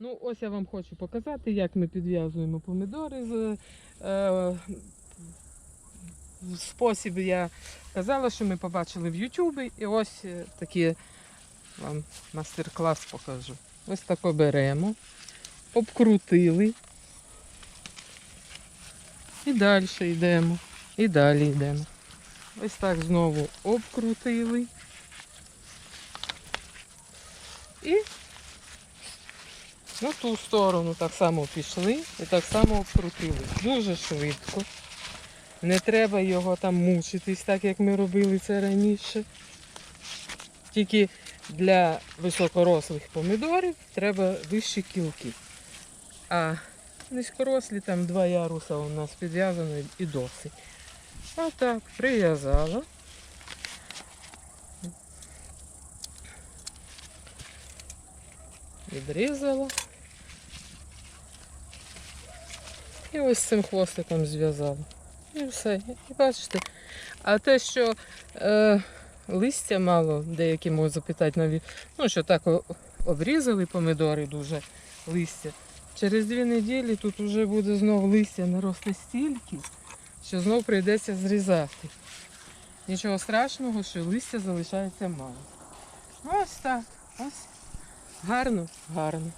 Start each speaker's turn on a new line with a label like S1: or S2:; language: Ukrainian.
S1: Ну, ось я вам хочу показати, як ми підв'язуємо помідори. З, е, спосіб я казала, що ми побачили в Ютубі. І ось е, такий вам мастер-клас покажу. Ось тако беремо, обкрутили. І далі йдемо. І далі йдемо. Ось так знову обкрутили. І на ту сторону так само пішли і так само обкрутили. Дуже швидко. Не треба його там мучитись, так як ми робили це раніше. Тільки для високорослих помідорів треба вищі кілки. А низькорослі там два яруса у нас підв'язано і досить. Отак, прив'язала. Відрізала. І ось цим хвостиком зв'язала. І все. І бачите. А те, що е, листя мало, деякі можуть запитати навіть, ну що так обрізали помидори дуже листя. Через дві неділі тут вже буде знов листя наросте стільки, що знов прийдеться зрізати. Нічого страшного, що листя залишається мало. Ось так. Ось. Гарно, гарно.